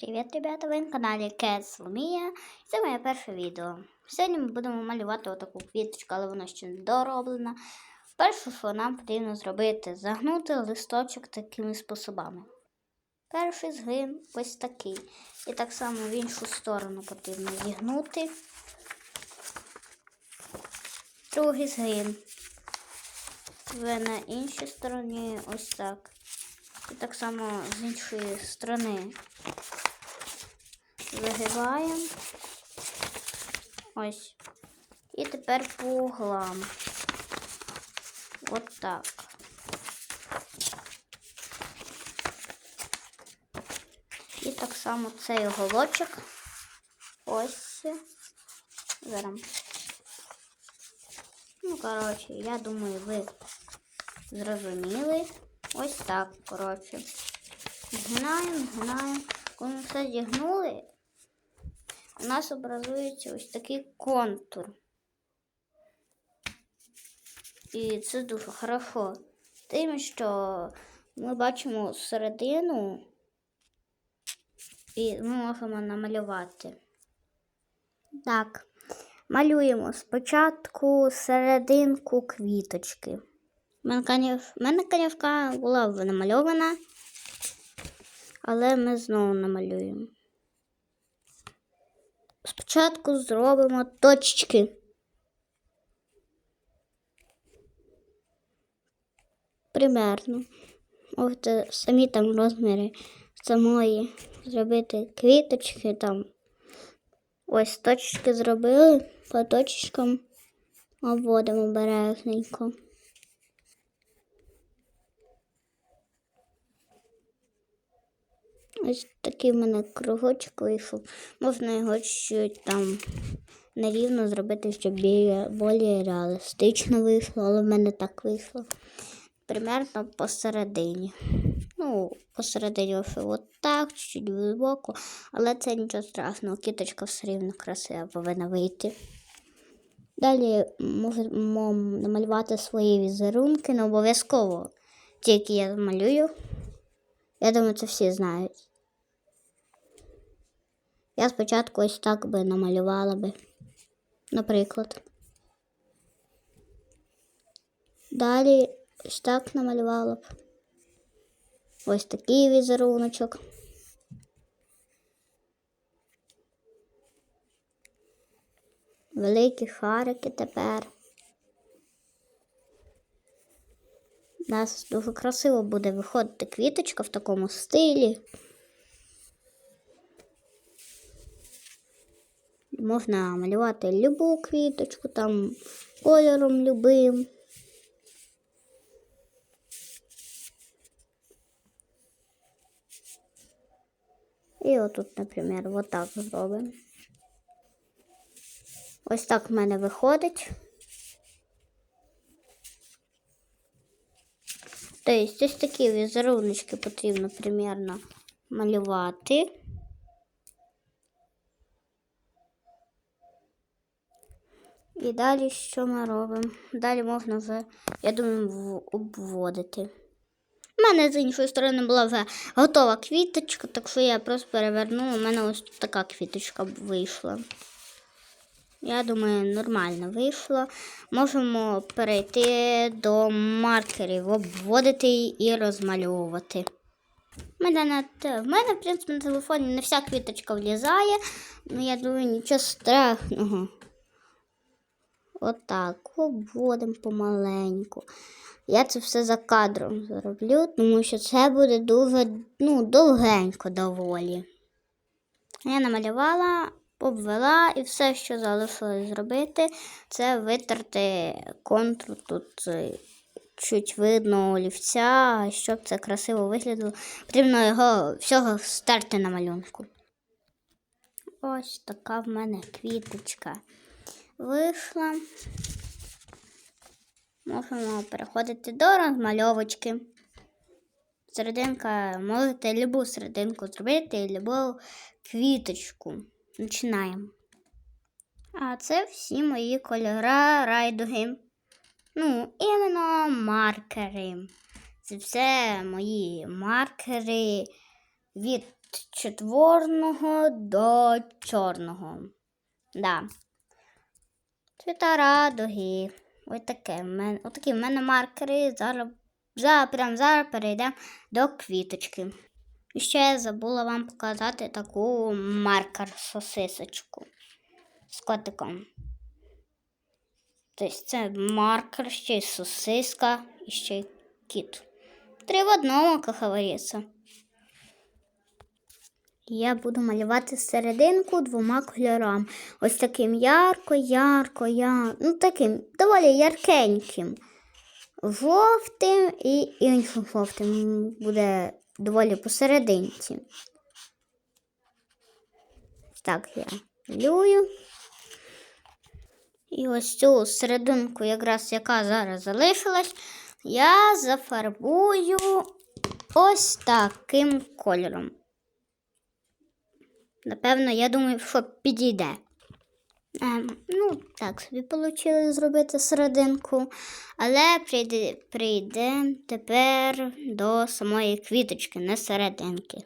привіт, ребята! Ви на каналі Кет Соломія. Це моє перше відео. Сьогодні ми будемо малювати отаку квіточку, але вона ще не дороблена. Перше, що нам потрібно зробити, загнути листочок такими способами. Перший згин ось такий. І так само в іншу сторону потрібно зігнути. Другий згин. Ви на іншій стороні ось так. І так само з іншої сторони вигибаємо. Ось. І тепер по углам. От так. І так само цей оголочок. Ось. Зараз. Ну, коротше, я думаю, ви зрозуміли. Ось так, коротше. Згинаємо, згинаємо. Коли все зігнули, у нас образується ось такий контур. І це дуже хорошо. Тим, що ми бачимо середину і ми можемо намалювати. Так, малюємо спочатку серединку квіточки. У мене конячка була намальована, але ми знову намалюємо. Спочатку зробимо точки. Примерно. Можете самі там розміри самої зробити квіточки там. Ось точки зробили, по точечкам обводимо бережненько. Ось такий в мене кругочок вийшов. Можна його чуть там нерівно зробити, щоб більш реалістично вийшло, але в мене так вийшло. Примерно посередині. Ну, посередині ось от чуть-чуть глибоко, але це нічого страшного, кіточка все рівно красива повинна вийти. Далі можемо намалювати свої візерунки, не обов'язково тільки я малюю. Я думаю, це всі знають. Я спочатку ось так би намалювала би, наприклад. Далі ось так намалювала б. Ось такий візеруночок. Великі харики тепер. У нас дуже красиво буде виходити квіточка в такому стилі. Можна малювати любу квіточку, там кольором любим. І отут, наприклад, отак зробимо. Ось так в мене виходить. Тобто ось такі візеруночки потрібно примерно малювати. І далі що ми робимо? Далі можна вже, я думаю, обводити. У мене з іншої сторони була вже готова квіточка, так що я просто перевернула, у мене ось така квіточка вийшла. Я думаю, нормально вийшло. Можемо перейти до маркерів, обводити і розмальовувати. У мене, в мене, в принципі, на телефоні не вся квіточка влізає, але я думаю, нічого страшного. Отак, обводимо помаленьку. Я це все за кадром зроблю, тому що це буде дуже ну, довгенько доволі. Я намалювала, обвела і все, що залишилось зробити, це витерти контур тут е, чуть видно олівця, щоб це красиво виглядало. Потрібно його всього стерти на малюнку. Ось така в мене квіточка вийшла. Можемо переходити до розмальовочки. Серединка, можете любу серединку зробити, любу квіточку. Починаємо. А це всі мої кольори райдуги. Ну, іменно маркери. Це все мої маркери від четверного до чорного. Да. Цвіта радуги. Ось таке. в мене- Отакі в мене маркери. Зараз, зараз, прямо зараз перейдемо до квіточки. І ще я забула вам показати таку маркер сосисочку з котиком. Тобто це маркер, ще й сосиска і ще й кіт. Три в одному, як говориться. Я буду малювати серединку двома кольорами. Ось таким ярко, ярко, я... ну таким доволі яркеньким. Жовтим і іншим жовтим буде доволі посерединці. Так, я малюю. І ось цю серединку, якраз яка зараз залишилась, я зафарбую ось таким кольором. Напевно, я думаю, що підійде. Е, ну, так собі вийшло зробити серединку, але прийде, прийде тепер до самої квіточки, не серединки.